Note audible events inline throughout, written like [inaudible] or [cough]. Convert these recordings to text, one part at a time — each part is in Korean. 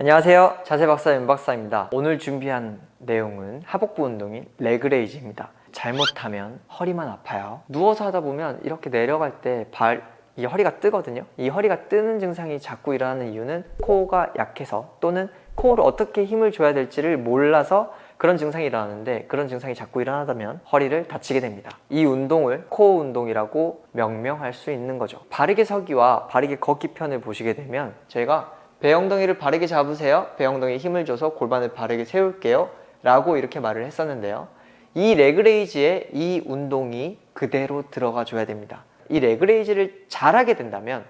안녕하세요. 자세박사 윤박사입니다. 오늘 준비한 내용은 하복부 운동인 레그레이즈입니다. 잘못하면 허리만 아파요. 누워서 하다 보면 이렇게 내려갈 때 발, 이 허리가 뜨거든요. 이 허리가 뜨는 증상이 자꾸 일어나는 이유는 코어가 약해서 또는 코어를 어떻게 힘을 줘야 될지를 몰라서 그런 증상이 일어나는데 그런 증상이 자꾸 일어나다면 허리를 다치게 됩니다. 이 운동을 코어 운동이라고 명명할 수 있는 거죠. 바르게 서기와 바르게 걷기 편을 보시게 되면 저희가 배 엉덩이를 바르게 잡으세요. 배 엉덩이에 힘을 줘서 골반을 바르게 세울게요. 라고 이렇게 말을 했었는데요. 이 레그레이즈에 이 운동이 그대로 들어가 줘야 됩니다. 이 레그레이즈를 잘하게 된다면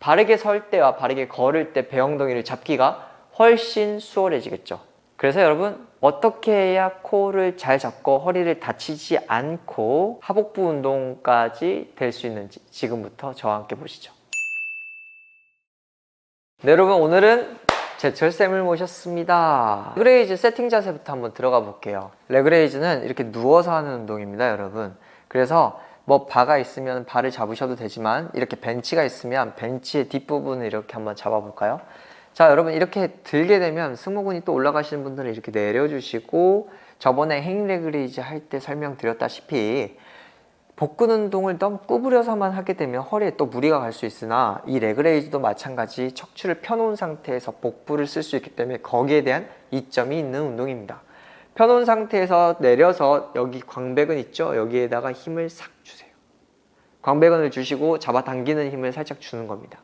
바르게 설 때와 바르게 걸을 때 배 엉덩이를 잡기가 훨씬 수월해지겠죠. 그래서 여러분 어떻게 해야 코를 잘 잡고 허리를 다치지 않고 하복부 운동까지 될 수 있는지 지금부터 저와 함께 보시죠. 네, 여러분 오늘은 제철 쌤을 모셨습니다. 레그레이즈 세팅 자세부터 한번 들어가 볼게요. 레그레이즈는 이렇게 누워서 하는 운동입니다, 여러분. 그래서 뭐 바가 있으면 발을 잡으셔도 되지만 이렇게 벤치가 있으면 벤치의 뒷부분을 이렇게 한번 잡아볼까요? 자, 여러분 이렇게 들게 되면 승모근이 또 올라가시는 분들은 이렇게 내려주시고 저번에 행 레그레이즈 할 때 설명드렸다시피 복근 운동을 너무 구부려서만 하게 되면 허리에 또 무리가 갈 수 있으나 이 레그레이즈도 마찬가지 척추를 펴놓은 상태에서 복부를 쓸 수 있기 때문에 거기에 대한 이점이 있는 운동입니다. 펴놓은 상태에서 내려서 여기 광배근 있죠? 여기에다가 힘을 싹 주세요. 광배근을 주시고 잡아당기는 힘을 살짝 주는 겁니다.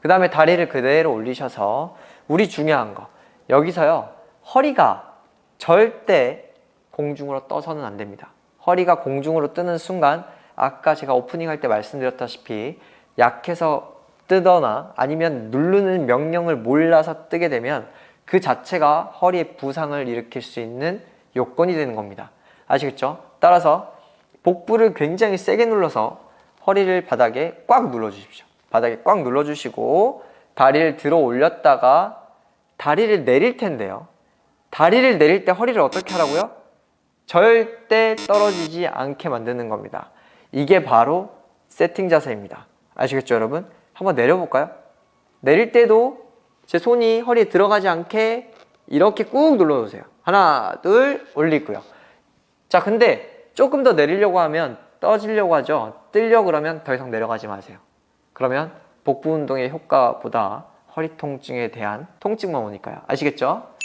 그 다음에 다리를 그대로 올리셔서 우리 중요한 거 여기서요 허리가 절대 공중으로 떠서는 안 됩니다. 허리가 공중으로 뜨는 순간 아까 제가 오프닝 할 때 말씀드렸다시피 약해서 뜨거나 아니면 누르는 명령을 몰라서 뜨게 되면 그 자체가 허리에 부상을 일으킬 수 있는 요건이 되는 겁니다. 아시겠죠? 따라서 복부를 굉장히 세게 눌러서 허리를 바닥에 꽉 눌러 주십시오. 바닥에 꽉 눌러 주시고 다리를 들어 올렸다가 다리를 내릴 텐데요. 다리를 내릴 때 허리를 어떻게 하라고요? 절대 떨어지지 않게 만드는 겁니다. 이게 바로 세팅 자세입니다. 아시겠죠, 여러분? 한번 내려볼까요? 내릴 때도 제 손이 허리에 들어가지 않게 이렇게 꾹 눌러주세요. 하나, 둘, 올리고요. 자, 근데 조금 더 내리려고 하면 떠지려고 하죠. 뜨려고 그러면 더 이상 내려가지 마세요. 그러면 복부 운동의 효과보다 허리 통증에 대한 통증만 오니까요. 아시겠죠?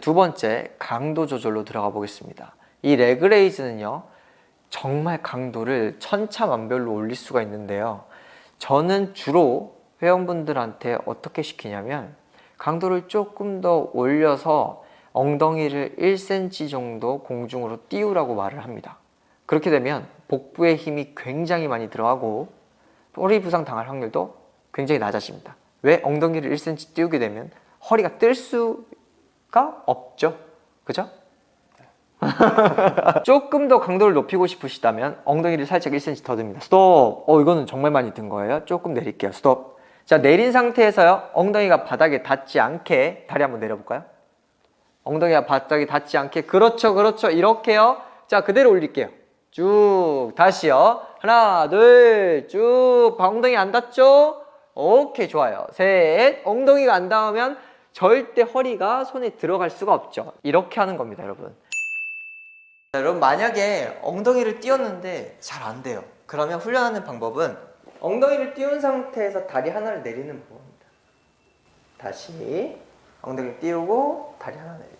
두 번째, 강도 조절로 들어가 보겠습니다. 이 레그레이즈는요, 정말 강도를 천차만별로 올릴 수가 있는데요. 저는 주로 회원분들한테 어떻게 시키냐면, 강도를 조금 더 올려서 엉덩이를 1cm 정도 공중으로 띄우라고 말을 합니다. 그렇게 되면 복부에 힘이 굉장히 많이 들어가고 허리 부상 당할 확률도 굉장히 낮아집니다. 왜 엉덩이를 1cm 띄우게 되면 허리가 뜰 수 가 없죠. 그죠? [laughs] 조금 더 강도를 높이고 싶으시다면 엉덩이를 살짝 1cm 더 듭니다. 스톱. 어 이거는 정말 많이 든 거예요. 조금 내릴게요. 스톱. 자 내린 상태에서요 엉덩이가 바닥에 닿지 않게 다리 한번 내려볼까요? 엉덩이가 바닥에 닿지 않게 그렇죠 그렇죠 이렇게요. 자 그대로 올릴게요. 쭉 다시요. 하나 둘 쭉 엉덩이 안 닿죠? 오케이 좋아요. 셋 엉덩이가 안 닿으면 절대 허리가 손에 들어갈 수가 없죠. 이렇게 하는 겁니다, 여러분. 자, 여러분 만약에 엉덩이를 띄웠는데 잘 안 돼요. 그러면 훈련하는 방법은 엉덩이를 띄운 상태에서 다리 하나를 내리는 부분입니다. 다시 엉덩이를 띄우고 다리 하나 내리고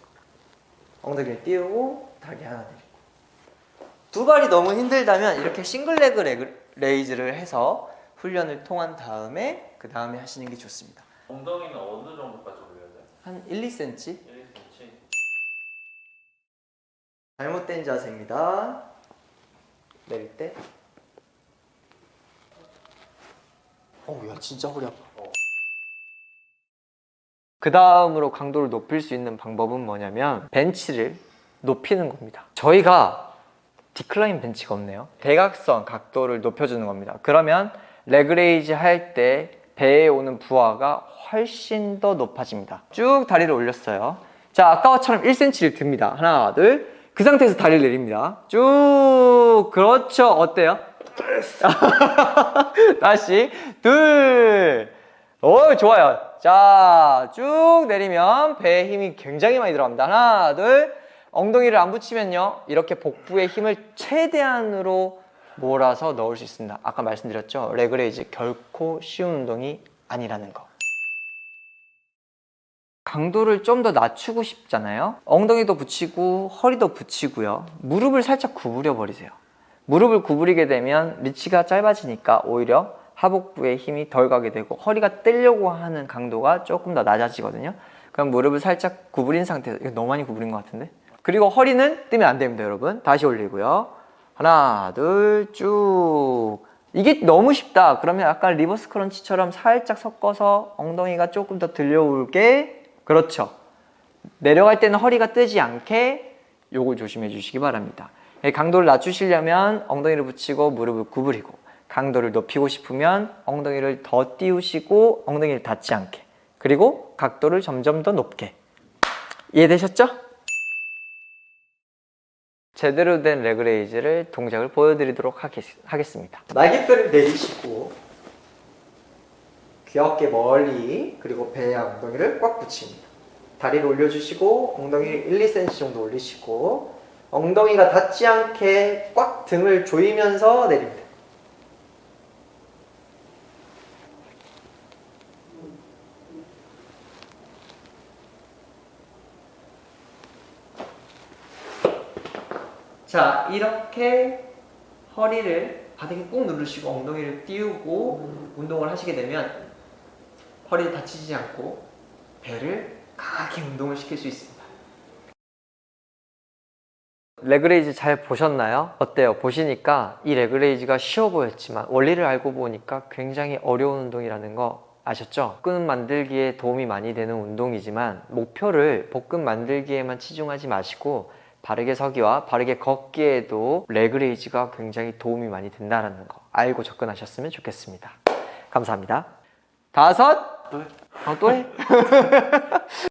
엉덩이를 띄우고 다리 하나 내리고 두 발이 너무 힘들다면 이렇게 싱글레그 레그, 레이즈를 해서 훈련을 통한 다음에 그 다음에 하시는 게 좋습니다. 엉덩이는 어느 정도까지? 한 1, 2cm 1cm? 잘못된 자세입니다. 내릴 때. 어우, 야, 진짜 허리 아파. 그 다음으로 강도를 높일 수 있는 방법은 뭐냐면, 벤치를 높이는 겁니다. 저희가 디클라인 벤치가 없네요. 대각선 각도를 높여주는 겁니다. 그러면 레그레이즈 할 때 배에 오는 부하가 훨씬 더 높아집니다. 쭉 다리를 올렸어요. 자, 아까와처럼 1cm를 듭니다. 하나, 둘. 그 상태에서 다리를 내립니다. 쭉. 그렇죠. 어때요? [laughs] 다시. 둘. 오, 좋아요. 자, 쭉 내리면 배에 힘이 굉장히 많이 들어갑니다. 하나, 둘. 엉덩이를 안 붙이면요. 이렇게 복부에 힘을 최대한으로 몰아서 넣을 수 있습니다. 아까 말씀드렸죠. 레그레이즈 결코 쉬운 운동이 아니라는 거. 강도를 좀 더 낮추고 싶잖아요. 엉덩이도 붙이고 허리도 붙이고요. 무릎을 살짝 구부려 버리세요. 무릎을 구부리게 되면 리치가 짧아지니까 오히려 하복부에 힘이 덜 가게 되고 허리가 뜨려고 하는 강도가 조금 더 낮아지거든요. 그럼 무릎을 살짝 구부린 상태에서 이거 너무 많이 구부린 것 같은데? 그리고 허리는 뜨면 안 됩니다, 여러분. 다시 올리고요. 하나, 둘, 쭉. 이게 너무 쉽다. 그러면 약간 리버스 크런치처럼 살짝 섞어서 엉덩이가 조금 더 들려올게. 그렇죠. 내려갈 때는 허리가 뜨지 않게 요걸 조심해 주시기 바랍니다. 예, 강도를 낮추시려면 엉덩이를 붙이고 무릎을 구부리고 강도를 높이고 싶으면 엉덩이를 더 띄우시고 엉덩이를 닿지 않게 그리고 각도를 점점 더 높게 이해되셨죠? 제대로 된 레그레이즈를 동작을 보여드리도록 하겠, 하겠습니다. 날개뼈를 내리시고 귀엽게 멀리 그리고 배에 엉덩이를 꽉 붙입니다. 다리를 올려주시고 엉덩이를 1, 2cm 정도 올리시고 엉덩이가 닿지 않게 꽉 등을 조이면서 내립니다. 자, 이렇게 허리를 바닥에 꾹 누르시고 엉덩이를 띄우고 운동을 하시게 되면 허리를 다치지 않고 배를 강하게 운동을 시킬 수 있습니다. 레그레이즈 잘 보셨나요? 어때요? 보시니까 이 레그레이즈가 쉬워 보였지만 원리를 알고 보니까 굉장히 어려운 운동이라는 거 아셨죠? 복근 만들기에 도움이 많이 되는 운동이지만 목표를 복근 만들기에만 치중하지 마시고 바르게 서기와 바르게 걷기에도 레그레이즈가 굉장히 도움이 많이 된다는 거 알고 접근하셨으면 좋겠습니다. 감사합니다. 다섯, 어, 또 해? [laughs]